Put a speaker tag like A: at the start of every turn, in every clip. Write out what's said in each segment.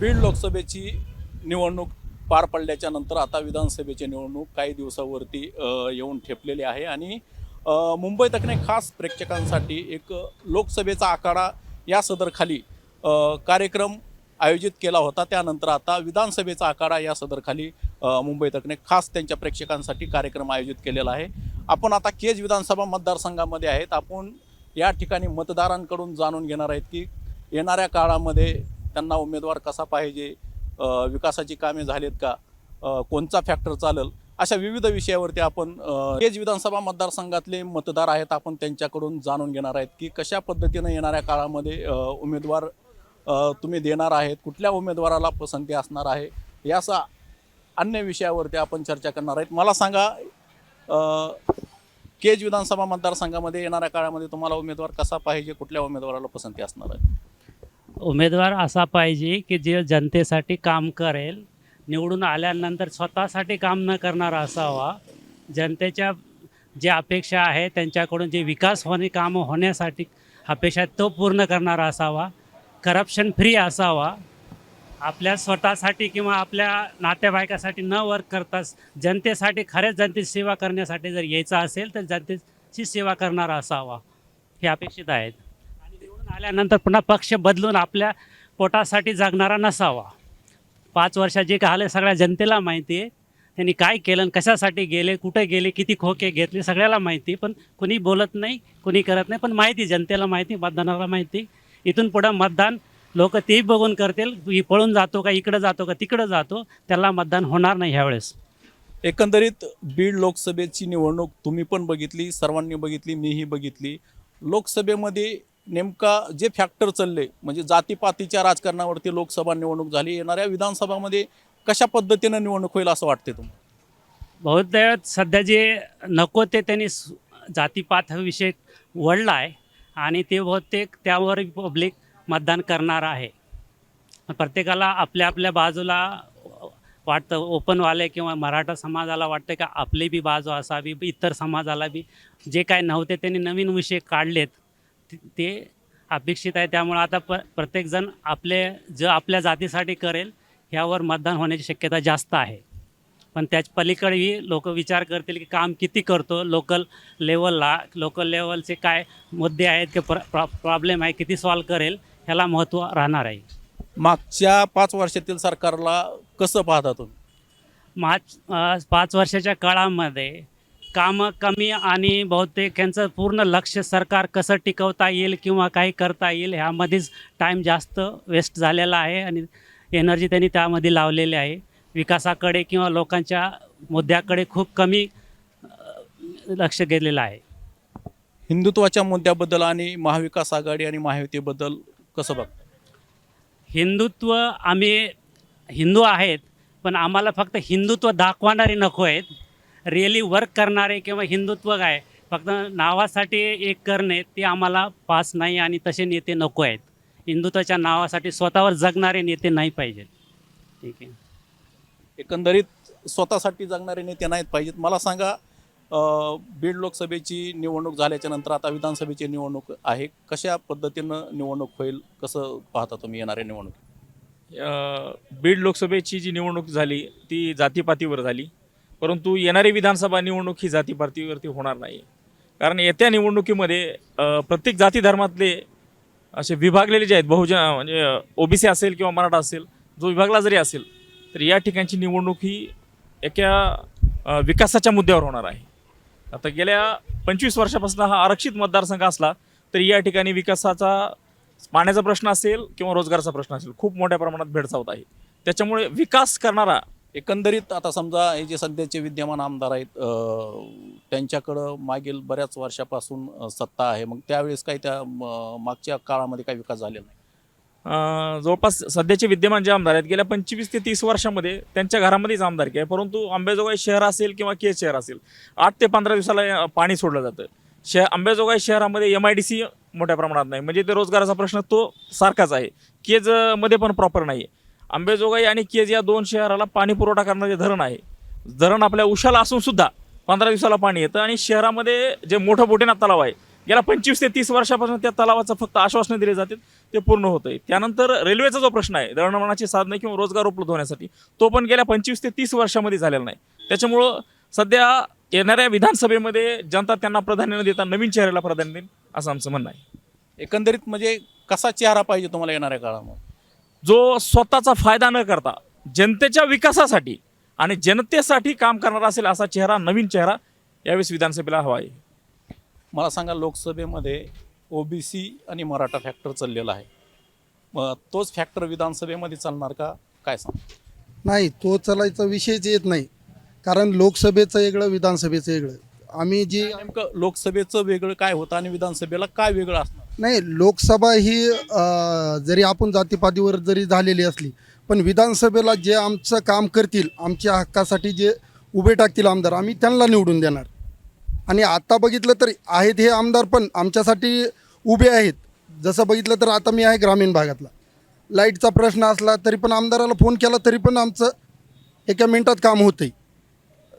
A: बीड लोकसभेची निवडणूक पार पडल्याच्या नंतर आता विधानसभेची निवडणूक काही दिवसावरती येऊन ठेपलेली आहे. आणि मुंबई तकने खास प्रेक्षकांसाठी एक लोकसभेचा आखाडा या सदरखाली कार्यक्रम आयोजित केला होता. त्यानंतर आता विधानसभेचा आखाडा या सदरखाली मुंबई तकने खास त्यांच्या प्रेक्षकांसाठी कार्यक्रम आयोजित केलेला आहे. आपण आता केज विधानसभा मतदारसंघामध्ये आहेत. आपण या ठिकाणी मतदारांकडून जाणून घेणार आहेत की येणाऱ्या काळामध्ये त्यांना उमेदवार कसा पाहिजे? विकासाची कामे झालीत का? कोणता कोणचा फॅक्टर चालेल? अशा विविध विषयावरती आपण अ, केज विधानसभा मतदारसंघातले मतदार आहेत आपण त्यांच्याकडून जाणून घेणार आहेत की कशा पद्धतीनं येणाऱ्या काळामध्ये उमेदवार तुम्ही देणार आहेत कुठल्या उमेदवाराला पसंती असणार आहे? याचा अन्य विषयावरती आपण चर्चा करणार आहेत. मला सांगा केज विधानसभा मतदारसंघामध्ये येणाऱ्या काळामध्ये तुम्हाला उमेदवार कसा पाहिजे? कुठल्या उमेदवाराला पसंती असणार आहे?
B: उमेदवार असा पाहिजे की जे जनतेसाठी काम करेल निवडून आल्यानंतर स्वतःसाठी काम न करणारा असावा. जनतेच्या जे अपेक्षा आहे त्यांच्याकडून जे विकास होणे कामं होण्यासाठी अपेक्षा तो पूर्ण करणारा असावा. करप्शन फ्री असावा. आपल्या स्वतःसाठी किंवा आपल्या नातेवाईकासाठी न वर्क करताच जनतेसाठी खरेच जनतेची सेवा करण्यासाठी जर यायचं असेल तर जनतेची सेवा करणारा असावा. हे अपेक्षित आहेत. आल्यानंतर पुन्हा पक्ष बदलून आपल्या पोटासाठी जगणारा नसावा. पाच वर्षात जे काय सगळ्या जनतेला माहिती आहे. त्यांनी काय केलं आणि कशासाठी गेले कुठे गेले किती खोके घेतले सगळ्याला माहिती पण कुणी बोलत नाही कुणी करत नाही. पण माहिती जनतेला माहिती मतदानाला माहिती इथून पुढं मतदान लोक तेही बघून करतील ही पळून जातो का इकडं जातो का तिकडं जातो. त्याला मतदान होणार नाही ह्यावेळेस.
A: एकंदरीत बीड लोकसभेची निवडणूक तुम्ही पण बघितली सर्वांनी बघितली मीही बघितली. लोकसभेमध्ये नेमका जे फॅक्टर चालले म्हणजे जातीपातीच्या राजकारणावरती लोकसभा निवडणूक झाली येणाऱ्या विधानसभामध्ये कशा पद्धतीनं निवडणूक होईल असं वाटते तुम्हाला?
B: बहुतेक सध्या जे नको ते त्यांनी जातीपात हा विषय वळला आहे आणि ते बहुतेक त्यावर पब्लिक मतदान करणार आहे. प्रत्येकाला आपल्या आपल्या बाजूला वाटतं ओपनवाले किंवा मराठा समाजाला वाटतं का आपली बी बाजू असावी इतर समाजाला बी जे काय नव्हते त्यांनी नवीन विषय काढलेत. ते- अपेक्षित आहे. त्यामुळे आता प प्रत्येकजण आपले जे आपल्या जातीसाठी करेल ह्यावर मतदान होण्याची शक्यता जास्त आहे. पण त्याच पलीकडेही लोक विचार करतील की काम किती करतो लोकल लेवलला लोकल लेवलचे काय मुद्दे आहेत की प्र प्रॉब्लेम आहे किती सॉल्व करेल ह्याला महत्त्व राहणार आहे.
A: मागच्या पाच वर्षातील सरकारला कसं पाहता तुम्ही?
B: मार्च अ, पाच वर्षाच्या काळामध्ये कामं कमी आणि बहुतेक यांचं पूर्ण लक्ष सरकार कसं टिकवता येईल किंवा काही करता येईल ह्यामध्येच टाईम जास्त वेस्ट झालेला आहे आणि एनर्जी त्यांनी त्यामध्ये लावलेली आहे. विकासाकडे किंवा लोकांच्या मुद्द्याकडे खूप कमी लक्ष गेलेलं आहे.
A: हिंदुत्वाच्या मुद्द्याबद्दल आणि महाविकास आघाडी आणि महायुतीबद्दल कसं बघ?
B: हिंदुत्व आम्ही हिंदू आहेत पण आम्हाला फक्त हिंदुत्व दाखवणारे नको आहेत. रिअली वर्क करणारे किंवा हिंदुत्व काय फक्त नावासाठी एक करणे ते आम्हाला पास नाही आणि तसे नेते नको आहेत. हिंदुत्वाच्या नावासाठी स्वतःवर जगणारे नेते नाही पाहिजेत ठीक आहे.
A: एकंदरीत स्वतःसाठी जगणारे नेते नाहीत पाहिजेत. मला सांगा अ, बीड लोकसभेची निवडणूक झाल्याच्यानंतर आता विधानसभेची निवडणूक आहे. कशा पद्धतीनं निवडणूक होईल? कसं पाहता तुम्ही येणाऱ्या निवडणूक
C: अ, बीड लोकसभेची जी निवडणूक झाली ती जातीपातीवर झाली. परंतु येणारी विधानसभा निवडणूक ही जातीपातीवरती होणार नाही. कारण येत्या निवडणुकीमध्ये प्रत्येक जाती धर्मातले असे विभागलेले जे आहेत बहुजन म्हणजे ओबीसी असेल किंवा मराठा असेल जो विभागला जरी असेल तर या ठिकाणची निवडणूक ही एका विकासाच्या मुद्द्यावर होणार आहे. आता गेल्या पंचवीस वर्षापासून हा आरक्षित मतदारसंघ असला तरी या ठिकाणी विकासाचा पाण्याचा प्रश्न असेल किंवा रोजगाराचा प्रश्न असेल खूप मोठ्या प्रमाणात भेडसावत आहे. त्याच्यामुळे विकास करणारा
A: एकंदरीत आता समजा हे जे सध्याचे विद्यमान आमदार आहेत त्यांच्याकडं मागील बऱ्याच वर्षापासून सत्ता आहे. मग त्यावेळेस काही त्या म, मागच्या काळामध्ये काही विकास झालेला नाही.
C: जवळपास सध्याचे विद्यमान जे आमदार आहेत गेल्या पंचवीस ते तीस वर्षामध्ये त्यांच्या घरामध्येच आमदारकी आहे परंतु अंबेजोगाई शहर असेल किंवा केज शहर असेल आठ ते पंधरा दिवसाला पाणी सोडलं जातं. शह अंबेजोगाई शहरामध्ये एम आय डी सी मोठ्या प्रमाणात नाही. म्हणजे ते रोजगाराचा प्रश्न तो सारखाच आहे. केजमध्ये पण प्रॉपर नाही आहे आंबेजोगाई आणि केज या दोन शहराला पाणी पुरवठा करणारे धरण आहे धरण आपल्या उशाला असून सुद्धा पंधरा दिवसाला पाणी येतं आणि शहरामध्ये जे मोठं बोटेनाथ तलाव आहे गेल्या पंचवीस ते तीस वर्षापासून त्या तलावाचं फक्त आश्वासनं दिले जातात ते पूर्ण होतं आहे त्यानंतर रेल्वेचा जो प्रश्न आहे दळणवळणाची साधनं किंवा रोजगार उपलब्ध होण्यासाठी तो पण गेल्या पंचवीस ते तीस वर्षामध्ये झालेला नाही. त्याच्यामुळं सध्या येणाऱ्या विधानसभेमध्ये जनता त्यांना प्राधान्य न देता नवीन चेहऱ्याला प्राधान्य देईल असं आमचं म्हणणं आहे.
A: एकंदरीत म्हणजे कसा चेहरा पाहिजे तुम्हाला येणाऱ्या काळामध्ये?
C: जो स्वतःचा फायदा न करता जनतेच्या विकासासाठी आणि जनतेसाठी काम करणारा असेल असा चेहरा नवीन चेहरा यावेळेस विधानसभेला हवा आहे.
A: मला सांगा लोकसभेमध्ये ओबीसी आणि मराठा फॅक्टर चाललेला आहे. मग तोच फॅक्टर विधानसभेमध्ये चालणार का? काय सांग?
D: नाही तो चालायचा विषयच येत नाही. कारण लोकसभेचं वेगळं विधानसभेचं वेगळं. आम्ही जी
A: नेमकं लोकसभेचं वेगळं काय होतं आणि विधानसभेला काय वेगळं असणार?
D: नाही लोकसभा ही अं, जरी आपण जातीपातीवर जरी झालेली असली पण विधानसभेला जे आमचं काम करतील आमच्या हक्कासाठी जे उभे टाकतील आमदार आम्ही त्यांना निवडून देणार. आणि आता बघितलं तर आहेत हे आमदार पण आमच्यासाठी उभे आहेत. जसं बघितलं तर आता मी आहे ग्रामीण भागातला. लाईटचा प्रश्न असला तरी पण आमदाराला फोन केला तरी पण आमचं एका मिनिटात काम होतंय.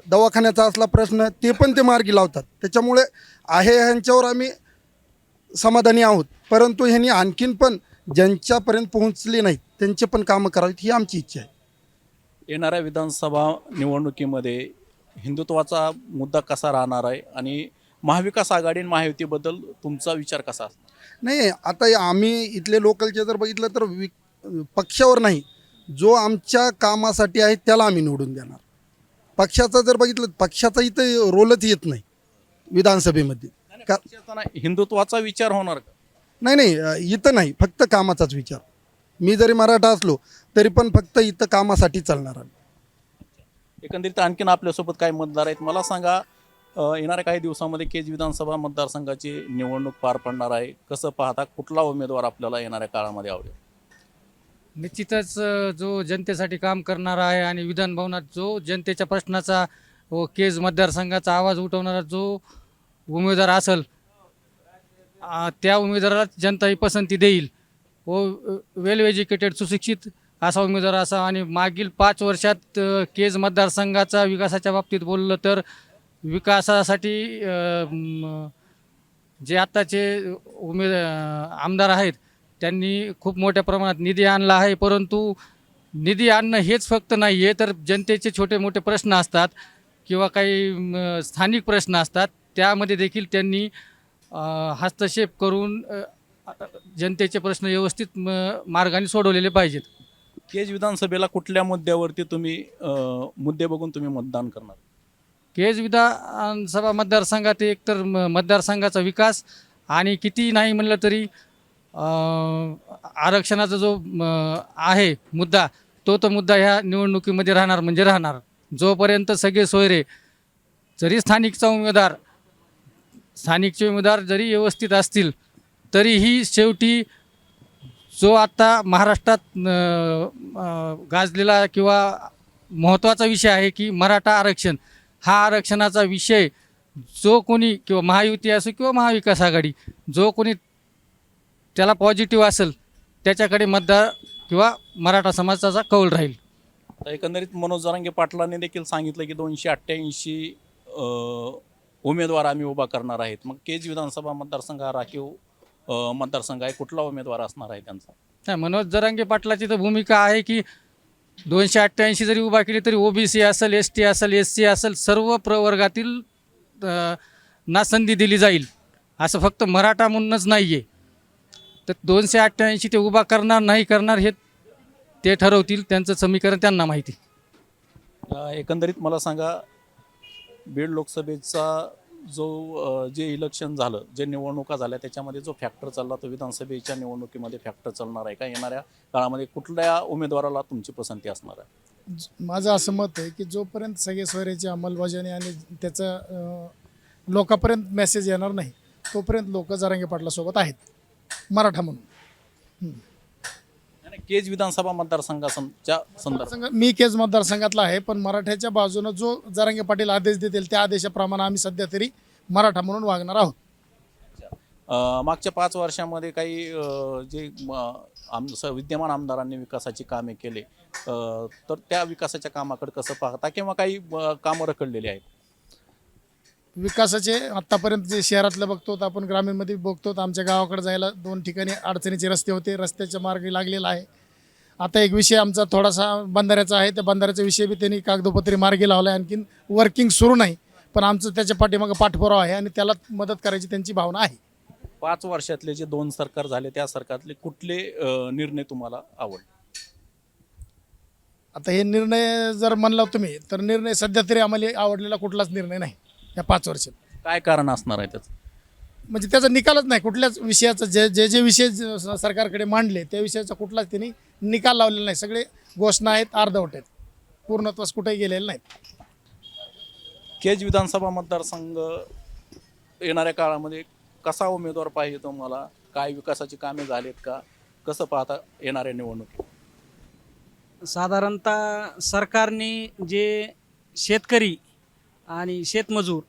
D: दवाखान्याचा असला प्रश्न ते पण ते मार्गी लावतात. त्याच्यामुळे आहे ह्यांच्यावर आम्ही समाधानी आहोत. परंतु ह्यांनी आणखीन पण ज्यांच्यापर्यंत पोहोचले नाहीत त्यांचे पण कामं करावीत ही आमची इच्छा आहे.
A: येणाऱ्या विधानसभा निवडणुकीमध्ये हिंदुत्वाचा मुद्दा कसा राहणार आहे आणि महाविकास आघाडी आणि महायुतीबद्दल तुमचा विचार कसा
D: नाही आता आम्ही इथले लोकलचे जर बघितलं तर वि पक्षावर नाही. जो आमच्या कामासाठी आहे त्याला आम्ही निवडून देणार. पक्षाचा जर बघितलं पक्षाचा इथं रोलच येत नाही विधानसभेमध्ये. का
A: पक्षाचा नाही, हिंदुत्वाचा विचार होणार का?
D: नाही नाही इथं नाही फक्त कामाचाच विचार. मी जरी मराठा असलो तरी पण फक्त इथं कामासाठी चालणार
A: एकंदरीत आणखीन आपल्यासोबत काही मतदार आहेत. मला सांगा अ, येणाऱ्या काही दिवसामध्ये केज विधानसभा मतदारसंघाची निवडणूक पार पडणार आहे. कसं पाहता कुठला उमेदवार आपल्याला येणाऱ्या काळामध्ये आवडेल?
E: निश्चितच जो जनतेसाठी काम करणारा आहे आणि विधान भवनात जो जनतेच्या प्रश्नाचा व केज मतदारसंघाचा आवाज उठवणारा जो उमेदवार असेल त्या उमेदवाराला जनता ही पसंती देईल. व वेल एज्युकेटेड सुशिक्षित असा उमेदवार असा आणि मागील पाच वर्षात केज मतदारसंघाचा विकासाच्या बाबतीत बोललं तर विकासासाठी जे आत्ताचे उमेद आमदार आहेत त्यांनी खूप मोठ्या प्रमाणात निधी आणला आहे परंतु निधी आणणं हेच फक्त नाही आहे तर जनतेचे छोटे मोठे प्रश्न असतात किंवा काही स्थानिक प्रश्न असतात. त्यामध्ये देखील त्यांनी हस्तक्षेप करून जनतेचे प्रश्न व्यवस्थित म, मार्गाने सोडवलेले पाहिजेत.
A: केज विधानसभेला कुठल्या मुद्द्यावरती तुम्ही मुद्दे बघून तुम्ही मतदान करणार?
E: केज विधानसभा मतदारसंघात एकतर मतदारसंघाचा विकास आणि किती नाही म्हणलं तरी आरक्षणाचा जो आहे मुद्दा तो तो मुद्दा ह्या निवडणुकीमध्ये राहणार म्हणजे राहणार. जोपर्यंत सगळे सोयरे जरी स्थानिकचा उमेदवार स्थानिकचे उमेदवार जरी व्यवस्थित असतील तरीही शेवटी जो आत्ता महाराष्ट्रात गाजलेला किंवा महत्त्वाचा विषय आहे की मराठा आरक्षण हा आरक्षणाचा विषय जो कोणी किंवा महायुती असो किंवा महाविकास आघाडी जो कोणी त्याला पॉझिटिव्ह असेल त्याच्याकडे मतदार किंवा मराठा समाजाचा कौल राहील.
A: तर एकंदरीत मनोज जरांगे पाटलांनी देखील सांगितलं की दोनशे अठ्ठ्याऐंशी उमेदवार आम्ही उभा करणार आहेत. मग केज विधानसभा मतदारसंघ हा राखीव मतदारसंघ आहे. कुठला उमेदवार असणार आहे त्यांचा?
E: नाही मनोज जरांगे पाटलाची तर भूमिका आहे की दोनशे अठ्ठ्याऐंशी जरी उभा केली तरी ओबीसी असेल एस टी असेल एस सी असेल सर्व प्रवर्गातील अ, ना संधी दिली जाईल. असं फक्त मराठा म्हणूनच नाही आहे तर दोनशे अठ्ठ्याऐंशी ते उभा करणार नाही करणार हे ते ठरवतील त्यांचं समीकरण त्यांना माहिती.
A: अ, एकंदरीत मला सांगा बीड लोकसभेचा जो अ, जे इलेक्शन झालं जे निवडणुका झाल्या त्याच्यामध्ये जो फॅक्टर चालला तो विधानसभेच्या निवडणुकीमध्ये फॅक्टर चालणार आहे का? येणाऱ्या काळामध्ये कुठल्या उमेदवाराला तुमची पसंती असणार आहे?
F: ज- माझं असं मत आहे की जोपर्यंत सगळे सोयऱ्याची अंमलबजावणी आणि त्याचा अं, लोकांपर्यंत मेसेज येणार नाही तोपर्यंत लोक जरांगे पाटलासोबत आहेत. मराठा म्हणून.
A: आणि केज विधानसभा मतदारसंघाच्या संदर्भात.
F: संघ मी केज मतदारसंघातला आहे पण मराठ्याच्या बाजूनं जो जरांगे पाटील आदेश देतील त्या आदेशाप्रमाणे आम्ही सध्या तरी मराठा म्हणून वागणार आहोत.
A: अ, मागच्या पाच वर्षामध्ये काही अ, जे म, आम स- विद्यमान आमदारांनी विकासाची कामे केले अ, तर त्या विकासाच्या कामाकडे कसं पाहता? किंवा काही अ, कामं रखडलेली आहेत?
F: विकासाचे आत्तापर्यंत जे शहरातलं बघतो आपण ग्रामीणमध्ये बघतो आमच्या गावाकडे जायला दोन ठिकाणी अडचणीचे रस्ते होते. रस्त्याच्या मार्गी लागलेला आहे. आता एक विषय आमचा थोडासा बंधाऱ्याचा आहे. त्या बंधाऱ्याचा विषय बी त्यांनी कागदोपत्री मार्गी लावला आहे आणखीन वर्किंग सुरू नाही. पण आमचं त्याच्या पाठीमागं पाठपुरावा आहे आणि त्याला मदत करायची त्यांची भावना आहे.
A: पाच वर्षातले जे दोन सरकार झाले त्या सरकारतले कुठले निर्णय तुम्हाला आवडले?
F: आता हे निर्णय जर म्हणला तुम्ही तर निर्णय सध्या तरी आम्हाला आवडलेला कुठलाच निर्णय नाही. या पाच वर्षात.
A: काय कारण असणार आहे त्याचं?
F: म्हणजे त्याचा निकालच नाही. कुठल्याच विषयाचा जे जे जे विषय ज- स- सरकारकडे मांडले त्या विषयाचा कुठलाच त्यांनी निकाल लावलेला नाही. सगळे घोषणा आहेत अर्धवट आहेत. पूर्णत्वास कुठेही गेलेले नाहीत.
A: केज विधानसभा मतदारसंघ येणाऱ्या काळामध्ये कसा उमेदवार पाहिजे तुम्हाला? काय विकासाची कामे झालीत का? कसं पाहता येणाऱ्या निवडणुकीत
G: साधारणतः सरकारने जे शेतकरी आणि शेतमजूर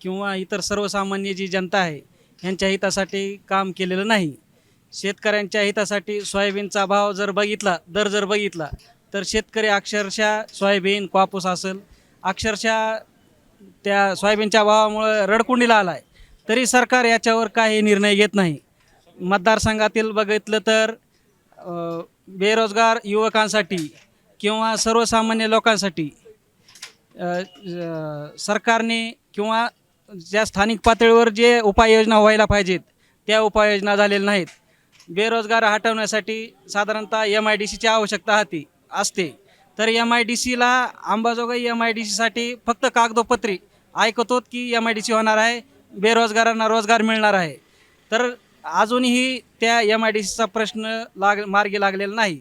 G: किंवा इतर सर्वसामान्य जी जनता आहे ह्यांच्या हितासाठी काम केलेलं नाही. शेतकऱ्यांच्या हितासाठी सोयाबीनचा भाव जर बघितला दर जर बघितला तर शेतकरी अक्षरशः सोयाबीन कापूस असेल अक्षरशः त्या सोयाबीनच्या भावामुळं रडकुंडीला आला आहे तरी सरकार याच्यावर काही निर्णय घेत नाही. मतदारसंघातील बघितलं तर बेरोजगार युवकांसाठी किंवा सर्वसामान्य लोकांसाठी सरकारने किंवा ज्या स्थानिक पातळीवर जे उपाययोजना व्हायला पाहिजेत त्या उपाययोजना झालेल्या नाहीत. बेरोजगार हटवण्यासाठी साधारणतः एम आय डी सीची आवश्यकता होती असते. तर एम आय डी सीला अंबाजोगाई एम आय डी सीसाठी फक्त कागदोपत्री ऐकतो की एम आय डी सी होणार आहे बेरोजगारांना रोजगार मिळणार आहे. तर अजूनही त्या एम आय डी सीचा प्रश्न लाग मार्गी लागलेला नाही.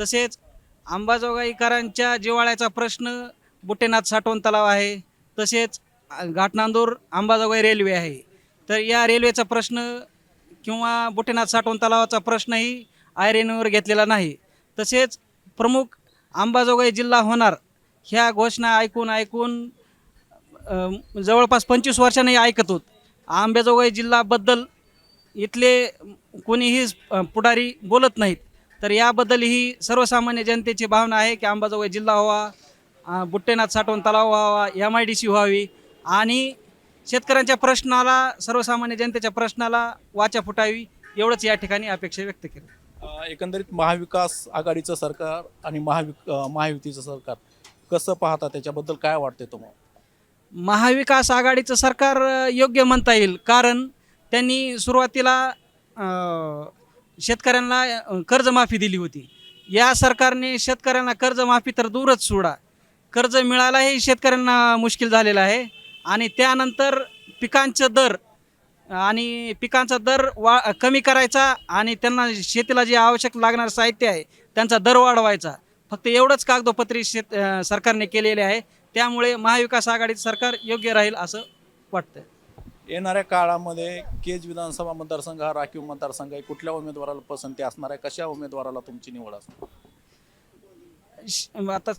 G: तसेच अंबाजोगाईकरांच्या जिवाळ्याचा प्रश्न बुट्टेनाथ साठवण तलाव आहे तसेच घाटनांदूर अंबाजोगाई रेल्वे आहे. तर या रेल्वेचा प्रश्न किंवा बुट्टेनाथ साठवण तलावाचा प्रश्नही आयरेनवर घेतलेला नाही. तसेच प्रमुख अंबाजोगाई जिल्हा होणार ह्या घोषणा ऐकून ऐकून जवळपास पंचवीस वर्षांनी ऐकत होत. आंबेजोगाई जिल्हाबद्दल इथले कोणीही पुढारी बोलत नाहीत. तर याबद्दल ही सर्वसामान्य जनतेची भावना आहे की अंबाजोगाई जिल्हा व्हावा बुट्टेनाथ साठवण तलाव व्हावा एम आय डी सी व्हावी. आणि शेतकऱ्यांच्या प्रश्नाला सर्वसामान्य जनतेच्या प्रश्नाला वाचा फुटावी एवढंच या ठिकाणी अपेक्षा व्यक्त केली.
A: एकंदरीत महाविकास आघाडीचं सरकार आणि महावि अ, महायुतीचं सरकार कसं पाहता त्याच्याबद्दल काय वाटते तुम्हाला?
G: महाविकास आघाडीचं सरकार योग्य म्हणता येईल. कारण त्यांनी सुरुवातीला शेतकऱ्यांना कर्जमाफी दिली होती. या सरकारने शेतकऱ्यांना कर्जमाफी तर दूरच सोडा. कर्ज मिळायलाही शेतकऱ्यांना मुश्किल झालेलं आहे. आणि त्यानंतर पिकांचं दर आणि पिकांचा दर वा कमी करायचा आणि त्यांना शेतीला जे आवश्यक लागणारं साहित्य आहे त्यांचा दर वाढवायचा. फक्त एवढंच कागदोपत्री शेत सरकारने केलेले आहे. त्यामुळे महाविकास आघाडीचं सरकार योग्य राहील असं वाटतं
A: येणाऱ्या काळामध्ये केज विधानसभा मतदारसंघ हा राखीव मतदारसंघ आहे. कुठल्या उमेदवाराला पसंती असणार आहे? कशा उमेदवाराला तुमची निवड असणार?
G: श- आता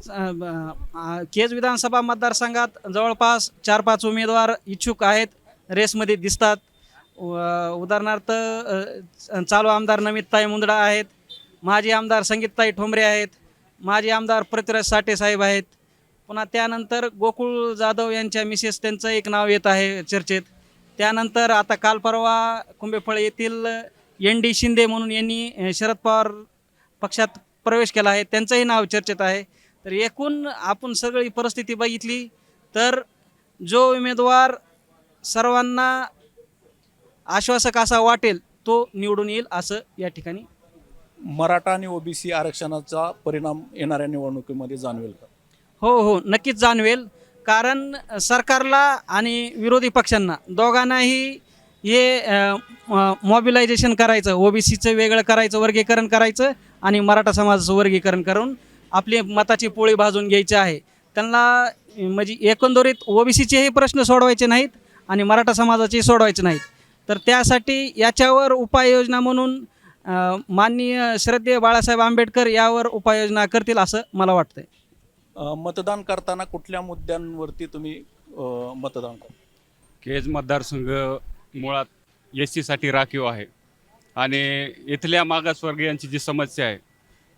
G: अ, केज विधानसभा मतदारसंघात जवळपास चार पाच उमेदवार इच्छुक आहेत. रेसमध्ये दिसतात. व उदाहरणार्थ अ, चालू आमदार नमितताई मुंदडा आहेत. माजी आमदार संगीतताई ठोंबरे आहेत. माजी आमदार पृथ्वीराज साठे साहेब आहेत. पुन्हा त्यानंतर गोकुळ जाधव यांच्या मिसेस त्यांचं एक नाव येत आहे चर्चेत. त्यानंतर आता काल परवा कुंभेफळ येथील एन डी शिंदे म्हणून यांनी अ, शरद पवार पक्षात प्रवेश केला आहे त्यांचंही नाव चर्चेत आहे. तर एकूण आपण सगळी परिस्थिती बघितली तर जो उमेदवार सर्वांना आश्वासक असा वाटेल तो निवडून येईल असं या ठिकाणी
A: मराठा आणि ओबीसी आरक्षणाचा परिणाम येणाऱ्या निवडणुकीमध्ये जाणवेल का?
G: हो हो नक्कीच जाणवेल. कारण सरकारला आणि विरोधी पक्षांना दोघांनाही हे मॉबिलायझेशन करायचं ओबीसीचं वेगळं करायचं वर्गीकरण करायचं आणि मराठा समाजाचं वर्गीकरण करून आपली मताची पोळी भाजून घ्यायची आहे. त्यांना म्हणजे एकंदरीत ओबीसीचेही प्रश्न सोडवायचे नाहीत आणि मराठा समाजाचेही सोडवायचे नाहीत. तर त्यासाठी याच्यावर उपाययोजना म्हणून माननीय श्रद्धेय बाळासाहेब आंबेडकर यावर उपाययोजना करतील असं मला वाटतंय.
A: मतदान करताना कुठल्या मुद्द्यांवरती तुम्ही मतदान करता?
H: केज मतदारसंघ मुळात एस सीसाठी राखीव आहे. आणि इथल्या मागासवर्गीयांची जी समस्या आहे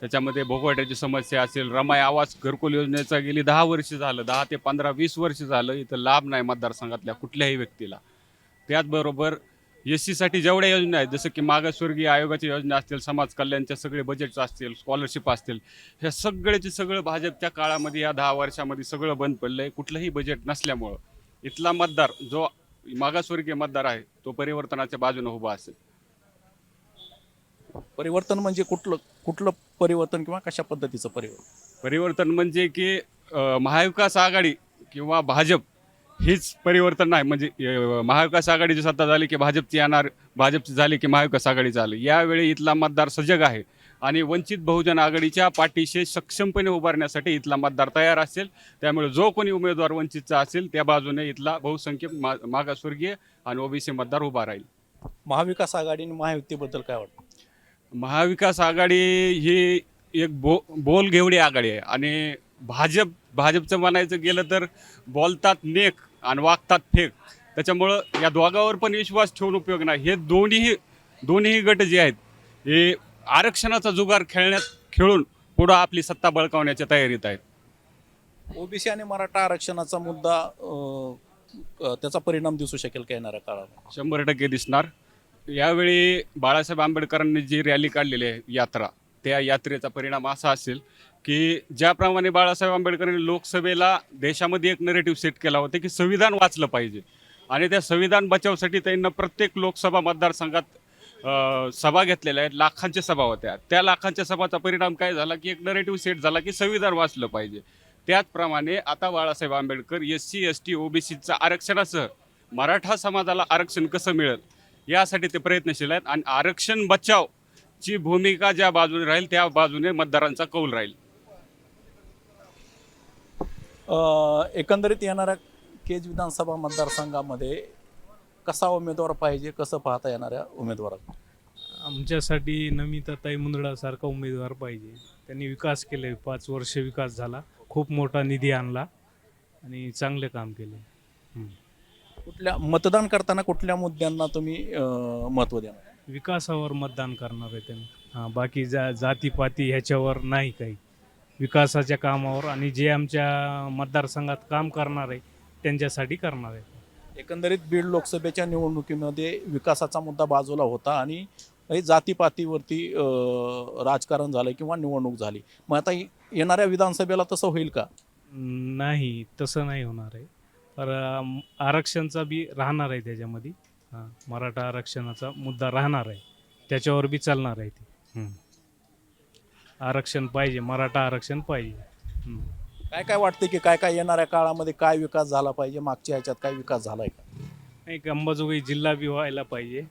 H: त्याच्यामध्ये भोगवाट्याची समस्या असेल रमाई आवास घरकुल योजनेचा गेली दहा वर्ष झालं दहा ते पंधरा वीस वर्ष झालं इथं लाभ नाही मतदारसंघातल्या कुठल्याही व्यक्तीला. त्याचबरोबर एस सीसाठी जेवढ्या योजना आहेत जसं की मागासवर्गीय आयोगाच्या योजना असतील समाज कल्याणच्या सगळे बजेट्स असतील स्कॉलरशिप असतील ह्या सगळ्याचे सगळं भाजपच्या काळामध्ये या दहा वर्षामध्ये सगळं बंद पडलं आहे कुठलंही बजेट नसल्यामुळं. इथला मतदार जो मागासवर्गीय मतदार आहे तो परिवर्तनाच्या बाजूने उभा असेल.
A: परिवर्तन म्हणजे कुठलं कुठलं परिवर्तन किंवा कशा पद्धतीचं परिवर्तन?
H: परिवर्तन म्हणजे की अ, महाविकास आघाडी किंवा भाजप हेच परिवर्तन नाही. म्हणजे अ, महाविकास आघाडीची सत्ता झाली की भाजपची येणार भाजपची झाली की महाविकास आघाडी झाली यावेळी इथला मतदार सजग आहे. आणि वंचित बहुजन आघाडीच्या पाठीशी सक्षमपणे उभारण्यासाठी इथला मतदार तयार असेल. त्यामुळे जो कोणी उमेदवार वंचितचा असेल त्या बाजूने इथला बहुसंख्य मा मागासवर्गीय आणि ओबीसी मतदार उभा राहील.
A: महाविकास आघाडी आणि महायुतीबद्दल काय वाटतं?
H: महाविकास आघाडी ही एक बो बोल घेवडी आघाडी आहे. आणि भाजप भाजपचं म्हणायचं गेलं तर बोलतात नेक आणि वागतात फेक. त्याच्यामुळं या दोघावर पण विश्वास ठेवून उपयोग नाही. हे दोन्ही दोन्ही गट जे आहेत हे आरक्षणाचा जुगार खेळण्यात खेळून पुढं आपली सत्ता बळकावण्याच्या तयारीत आहेत.
A: ओबीसी आणि मराठा आरक्षणाचा मुद्दा त्याचा परिणाम दिसू शकेल का येणाऱ्या काळात?
H: शंभर टक्के दिसणार. यावेळी बाळासाहेब आंबेडकरांनी जी रॅली काढलेली आहे यात्रा त्या यात्रेचा परिणाम असा असेल की ज्याप्रमाणे बाळासाहेब आंबेडकरांनी लोकसभेला देशामध्ये एक नरेटिव्ह सेट केला होता की संविधान वाचलं पाहिजे. आणि त्या संविधान बचावसाठी त्यांना प्रत्येक लोकसभा मतदारसंघात सभा घेतलेल्या आहेत लाखांच्या सभा होत्या. त्या लाखांच्या सभाचा परिणाम काय झाला की एक नरेटिव्ह सेट झाला की संविधान वाचलं पाहिजे. त्याचप्रमाणे आता Babasaheb Ambedkar S C S T ओबीसीचं आरक्षणासह मराठा समाजाला आरक्षण कसं मिळेल? यासाठी ते प्रयत्नशील आहेत आणि आरक्षण बचाव ची भूमिका ज्या बाजूने राहील त्या बाजूने मतदारांचा कौल राहील.
A: एकंदरीत येणाऱ्या केज विधानसभा मतदारसंघामध्ये कसा उमेदवार पाहिजे कसं पाहता येणाऱ्या उमेदवाराला?
I: आमच्यासाठी नमिताताई मुंदडासारखा उमेदवार पाहिजे. त्यांनी विकास केले पाच वर्ष विकास झाला. खूप मोठा निधी आणला आणि चांगले काम केले.
A: कुठल्या मतदान करताना कुठल्या मुद्द्यांना तुम्ही महत्त्व देणार?
I: विकासावर मतदान करणार आहे त्यांनी. हां बाकी जा जातीपाती ह्याच्यावर नाही काही. विकासाच्या कामावर आणि जे आमच्या मतदारसंघात काम करणार आहे त्यांच्यासाठी करणार आहे.
A: एकंदरीत बीड लोकसभेच्या निवडणुकीमध्ये विकासाचा मुद्दा बाजूला होता आणि हे जातीपातीवरती राजकारण झालं किंवा निवडणूक झाली. मग आता येणाऱ्या विधानसभेला तसं होईल का?
I: नाही तसं नाही होणार आहे. तर आरक्षणचा बी राहणार आहे त्याच्यामध्ये. हां मराठा आरक्षणाचा मुद्दा राहणार आहे. त्याच्यावर बी चालणार आहे ते. आरक्षण पाहिजे मराठा आरक्षण पाहिजे.
A: काय काय वाटते की काय काय येणाऱ्या काळामध्ये काय विकास झाला पाहिजे? मागच्या ह्याच्यात काय विकास झालाय का?
I: एक अंबाजोगाई जिल्हा बी व्हायला पाहिजे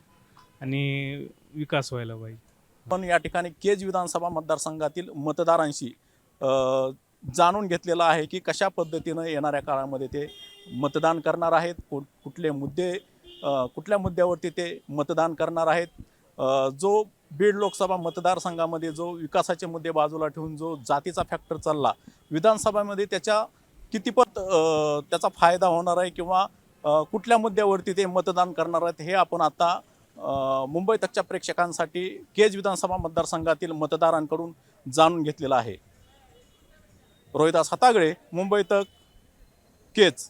I: आणि विकास व्हायला पाहिजे.
A: पण या ठिकाणी केज विधानसभा मतदारसंघातील मतदारांशी अ, जाणून घेतलेलं आहे की कशा पद्धतीनं येणाऱ्या काळामध्ये ते मतदान करणार आहेत कु कुठले मुद्दे अ, कुठल्या मुद्द्यावरती ते मतदान करणार आहेत अ, जो बीड लोकसभा मतदारसंघामध्ये जो विकासाचे मुद्दे बाजूला ठेवून जो जातीचा फॅक्टर चालला विधानसभामध्ये त्याच्या कितीपत त्याचा फायदा होणार आहे किंवा कुठल्या मुद्द्यावरती ते मतदान करणार आहेत हे आपण आता मुंबई तकच्या प्रेक्षकांसाठी केज विधानसभा मतदारसंघातील मतदारांकडून जाणून घेतलेलं आहे. रोहिदास हातागळे मुंबई तक केज.